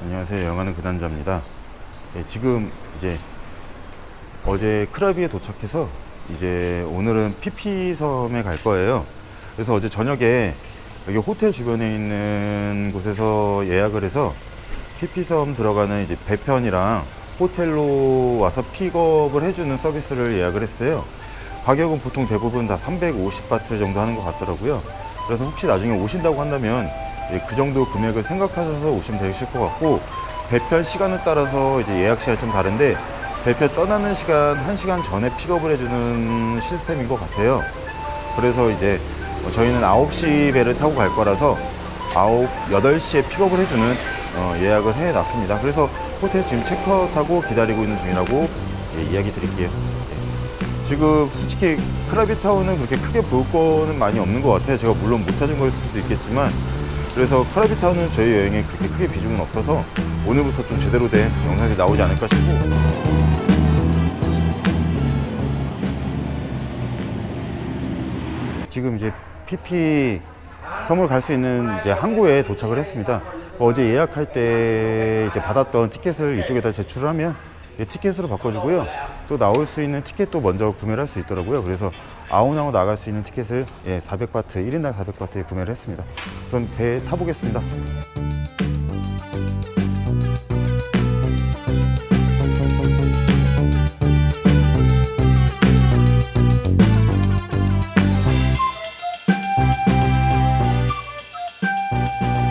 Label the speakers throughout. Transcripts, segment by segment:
Speaker 1: 안녕하세요. 영화는 그 남자입니다. 예, 지금 이제 어제 크라비에 도착해서 이제 오늘은 피피 섬에 갈 거예요. 그래서 어제 저녁에 여기 호텔 주변에 있는 곳에서 예약을 해서 피피 섬 들어가는 이제 배편이랑 호텔로 와서 픽업을 해주는 서비스를 예약을 했어요. 가격은 보통 대부분 다 350바트 정도 하는 것 같더라고요. 그래서 혹시 나중에 오신다고 한다면 예, 그 정도 금액을 생각하셔서 오시면 되실 것 같고 배편 시간에 따라서 이제 예약 시간이 좀 다른데 배편 떠나는 시간 1시간 전에 픽업을 해주는 시스템인 것 같아요. 그래서 이제 어, 저희는 9시 배를 타고 갈 거라서 9, 8시에 픽업을 해주는 어, 예약을 해놨습니다. 그래서 호텔 지금 체크아웃하고 기다리고 있는 중이라고 예, 이야기 드릴게요. 예. 지금 솔직히 크라비타운은 그렇게 크게 볼 거는 많이 없는 것 같아요. 제가 물론 못 찾은 걸 수도 있겠지만 그래서 크라비타운은 저희 여행에 그렇게 크게 비중은 없어서 오늘부터 좀 제대로 된 영상이 나오지 않을까 싶고 지금 이제 PP 섬을 갈 수 있는 이제 항구에 도착을 했습니다. 어제 예약할 때 이제 받았던 티켓을 이쪽에다 제출을 하면 이 티켓으로 바꿔주고요. 또 나올 수 있는 티켓도 먼저 구매를 할 수 있더라고요. 그래서 아웃아웃 나갈 수 있는 티켓을 예, 400바트, 1인당 400바트에 구매를 했습니다. 우선 배에 타보겠습니다.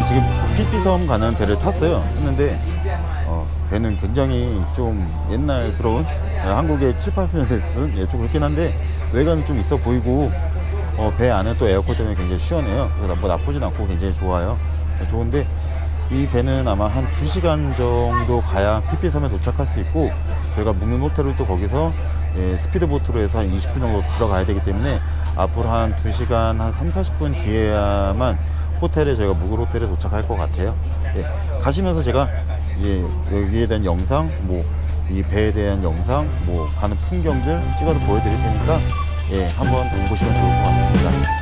Speaker 1: 지금 피피섬 가는 배를 탔어요. 했는데 어, 배는 굉장히 좀 옛날스러운 어, 한국의 7, 8년대 쓴 예, 좀 그렇긴 한데 외관은 좀 있어 보이고 어, 배 안에 또 에어컨 때문에 굉장히 시원해요. 그래서 뭐 나쁘진 않고 굉장히 좋아요. 예, 좋은데 이 배는 아마 한 2시간 정도 가야 피피섬에 도착할 수 있고 저희가 묵는 호텔을 또 거기서 예, 스피드보트로 해서 한 20분 정도 들어가야 되기 때문에 앞으로 한 2시간 한 3, 40분 뒤에야만 호텔에 저희가 묵을 호텔에 도착할 것 같아요. 예, 가시면서 제가 이제 여기에 대한 영상, 뭐 이 배에 대한 영상, 뭐 가는 풍경들 찍어서 보여드릴 테니까 예, 한번 보시면 좋을 것 같습니다.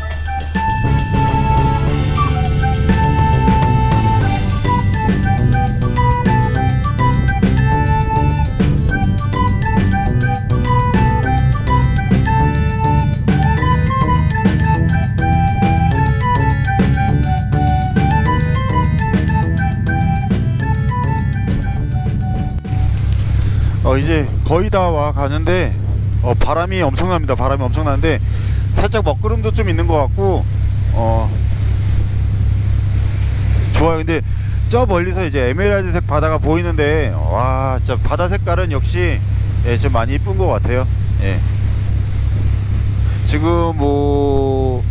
Speaker 1: 어 이제 거의 다 와 가는데 어 바람이 엄청납니다. 바람이 엄청나는데 살짝 먹구름도 좀 있는 것 같고 어 좋아요. 근데 저 멀리서 이제 에메랄드색 바다가 보이는데 와 진짜 바다 색깔은 역시 예, 좀 많이 이쁜 것 같아요. 예. 지금 뭐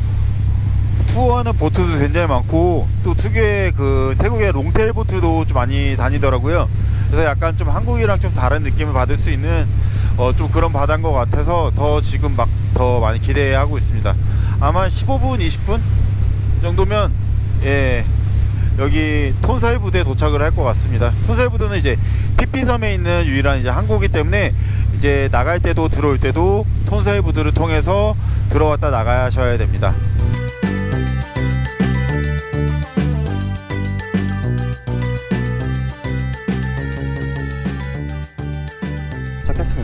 Speaker 1: 투어하는 보트도 굉장히 많고 또 특유의 그 태국의 롱테일 보트도 좀 많이 다니더라고요. 그래서 약간 좀 한국이랑 좀 다른 느낌을 받을 수 있는 어 좀 그런 바다인 것 같아서 더 지금 막 더 많이 기대하고 있습니다. 아마 15분, 20분 정도면 예 여기 톤사이 부대에 도착을 할 것 같습니다. 톤사이 부대는 이제 피피섬에 있는 유일한 이제 항구이기 때문에 이제 나갈 때도 들어올 때도 톤사이 부두를 통해서 들어왔다 나가셔야 됩니다.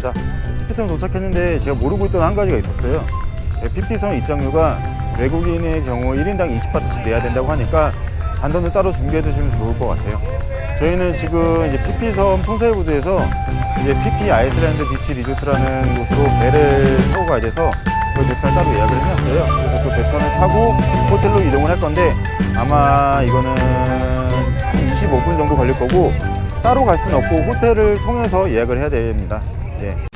Speaker 1: 도착했습니다. 피피섬 도착했는데 제가 모르고 있던 한 가지가 있었어요. 네, 피피섬 입장료가 외국인의 경우 1인당 20바트씩 내야 된다고 하니까 단돈을 따로 준비해 두시면 좋을 것 같아요. 저희는 지금 이제 피피섬 통사이부두에서 이제 피피 아이슬란드 비치 리조트라는 곳으로 배를 타고 가야 돼서 그 배편을 따로 예약을 해놨어요. 그래서 그 배편을 타고 호텔로 이동을 할 건데 아마 이거는 한 25분 정도 걸릴 거고 따로 갈 수는 없고 호텔을 통해서 예약을 해야 됩니다. 예.